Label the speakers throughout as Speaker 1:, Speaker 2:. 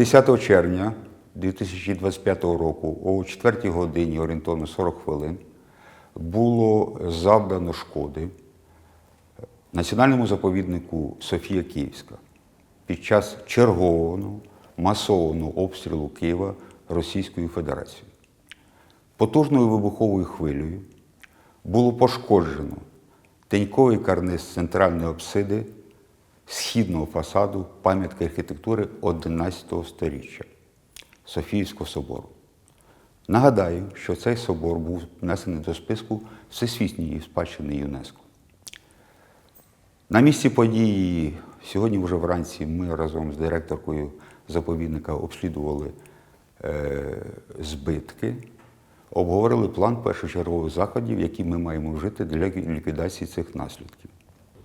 Speaker 1: 10 червня 2025 року о 4 годині орієнтовно 40 хвилин було завдано шкоди національному заповіднику Софія Київська під час чергового масованого обстрілу Києва Російською Федерацією. Потужною вибуховою хвилею було пошкоджено теньковий карниз центральної обсиди східного фасаду пам'ятки архітектури XI століття Софіївського собору. Нагадаю, що цей собор був внесений до списку Всесвітньої спадщини ЮНЕСКО. На місці події сьогодні вже вранці ми разом з директоркою заповідника обслідували е, збитки, обговорили план першочергових заходів, які ми маємо вжити для ліквідації цих наслідків.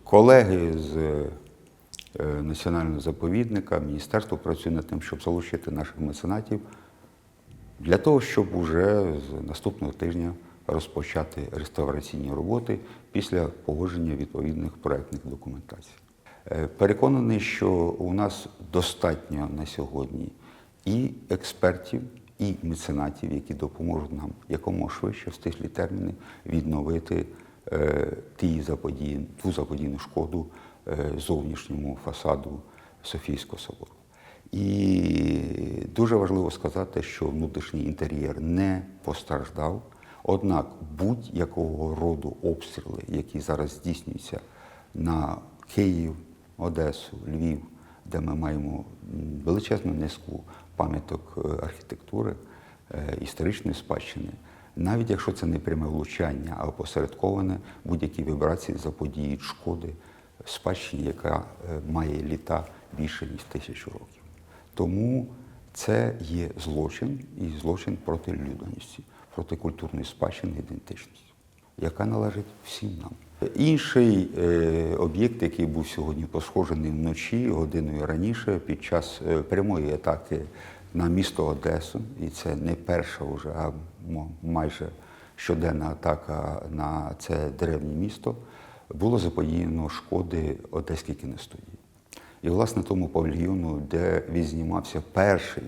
Speaker 1: Колеги з національного заповідника, міністерство працює над тим, щоб залучити наших меценатів для того, щоб уже з наступного тижня розпочати реставраційні роботи після погодження відповідних проектних документацій. Е, Переконаний, що у нас достатньо на сьогодні і експертів, і меценатів, які допоможуть нам якомога швидше в стислі терміни відновити е, заподіян, ту заподійну шкоду е, зовнішньому фасаду Софійського собору. І дуже важливо сказати, що внутрішній інтер'єр не постраждав. Однак будь-якого роду обстріли, які зараз здійснюються на Київ, Одесу, Львів, де ми маємо величезну низку пам'яток е, архітектури, е, історичної спадщини, навіть якщо це не пряме влучання, а опосередковане, будь-які вібрації заподіють шкоди спадщині, яка е, має літа більше ніж тисячу років. Тому це є злочин і злочин проти людяності, проти культурної спадщини ідентичності, яка належить всім нам. Інший е, об'єкт, який був сьогодні пошкоджений вночі, годиною раніше, під час е, прямої атаки на місто Одесу, і це не перша вже, а майже щоденна атака на це древнє місто, було заподіяно шкоди Одеській кіностудії. І, власне, тому павільйону, де відзнімався перший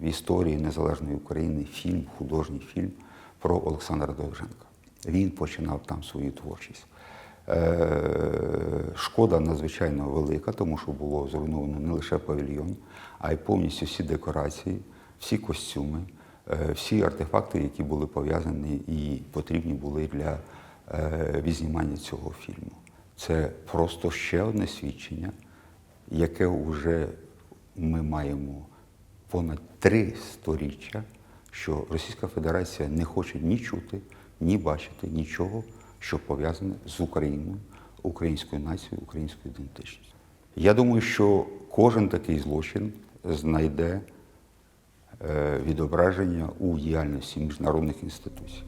Speaker 1: в історії Незалежної України фільм, художній фільм про Олександра Довженка. Він починав там свою творчість. Е, Шкода надзвичайно велика, тому що було зруйновано не лише павільйон, а й повністю всі декорації, всі костюми, е, всі артефакти, які були пов'язані і потрібні були для е, відзнімання цього фільму. Це просто ще одне свідчення, яке вже ми маємо понад три сторіччя, що Російська Федерація не хоче ні чути, ні бачити нічого, що пов'язане з Україною, українською нацією, українською ідентичністю. Я думаю, що кожен такий злочин знайде е, відображення у діяльності міжнародних інституцій.